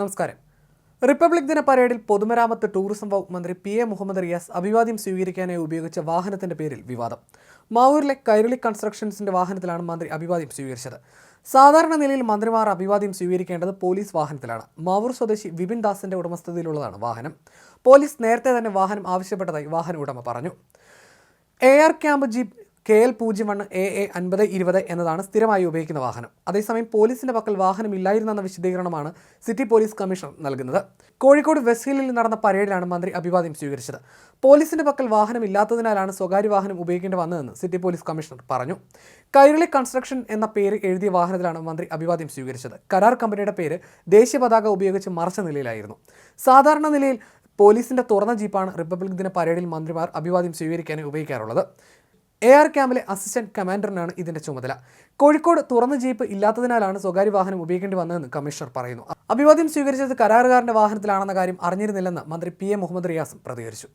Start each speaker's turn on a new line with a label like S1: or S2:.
S1: നമസ്കാരം. റിപ്പബ്ലിക് ദിന പരേഡിൽ പൊതുമരാമത്ത് ടൂറിസം വകുപ്പ് മന്ത്രി പി എ മുഹമ്മദ് റിയാസ് അഭിവാദ്യം സ്വീകരിക്കാനായി ഉപയോഗിച്ച വാഹനത്തിന്റെ പേരിൽ വിവാദം. മാവൂരിലെ കൈരളി കൺസ്ട്രക്ഷൻസിന്റെ വാഹനത്തിലാണ് മന്ത്രി അഭിവാദ്യം സ്വീകരിച്ചത്. സാധാരണ നിലയിൽ മന്ത്രിമാർ അഭിവാദ്യം സ്വീകരിക്കേണ്ടത് പോലീസ് വാഹനത്തിലാണ്. മാവൂർ സ്വദേശി വിപിൻ ദാസിന്റെ ഉടമസ്ഥതയിലുള്ളതാണ് വാഹനം. പോലീസ് നേരത്തെ തന്നെ വാഹനം ആവശ്യപ്പെട്ടതായി വാഹന ഉടമ പറഞ്ഞു. A R camp jeep K L പൂജ്യം വണ്ണ് എ എ അൻപത് ഇരുപത് എന്നതാണ് സ്ഥിരമായി ഉപയോഗിക്കുന്ന വാഹനം. അതേസമയം പോലീസിന്റെ പക്കൽ വാഹനം ഇല്ലായിരുന്നെന്ന വിശദീകരണമാണ് സിറ്റി പോലീസ് കമ്മീഷണർ നൽകുന്നത്. കോഴിക്കോട് വെസ്റ്റ് ഹില്ലിൽ നടന്ന പരേഡിലാണ് മന്ത്രി അഭിവാദ്യം സ്വീകരിച്ചത്. പോലീസിന്റെ പക്കൽ വാഹനം ഇല്ലാത്തതിനാലാണ് സ്വകാര്യ വാഹനം ഉപയോഗിക്കേണ്ടി വന്നതെന്ന് സിറ്റി പോലീസ് കമ്മീഷണർ പറഞ്ഞു. കൈരളി കൺസ്ട്രക്ഷൻ എന്ന പേര് എഴുതിയ വാഹനത്തിലാണ് മന്ത്രി അഭിവാദ്യം സ്വീകരിച്ചത്. കരാർ കമ്പനിയുടെ പേര് ദേശീയ പതാക ഉപയോഗിച്ച് മറച്ച നിലയിലായിരുന്നു. സാധാരണ നിലയിൽ പോലീസിന്റെ തുറന്ന ജീപ്പാണ് റിപ്പബ്ലിക് ദിന പരേഡിൽ മന്ത്രിമാർ അഭിവാദ്യം സ്വീകരിക്കാനായി ഉപയോഗിക്കാറുള്ളത്. എ ആർ ക്യാമ്പിലെ അസിസ്റ്റന്റ് കമാൻഡറിനാണ് ഇതിന്റെ ചുമതല. കോഴിക്കോട് തുറന്ന ജീപ്പ് ഇല്ലാത്തതിനാലാണ് സ്വകാര്യ വാഹനം ഉപയോഗിക്കേണ്ടി വന്നതെന്ന് കമ്മീഷണർ പറയുന്നു. അഭിവാദ്യം സ്വീകരിച്ചത് കരാറുകാരന്റെ വാഹനത്തിലാണെന്ന കാര്യം അറിഞ്ഞിരുന്നില്ലെന്ന് മന്ത്രി പി എ മുഹമ്മദ് റിയാസും പ്രതികരിച്ചു.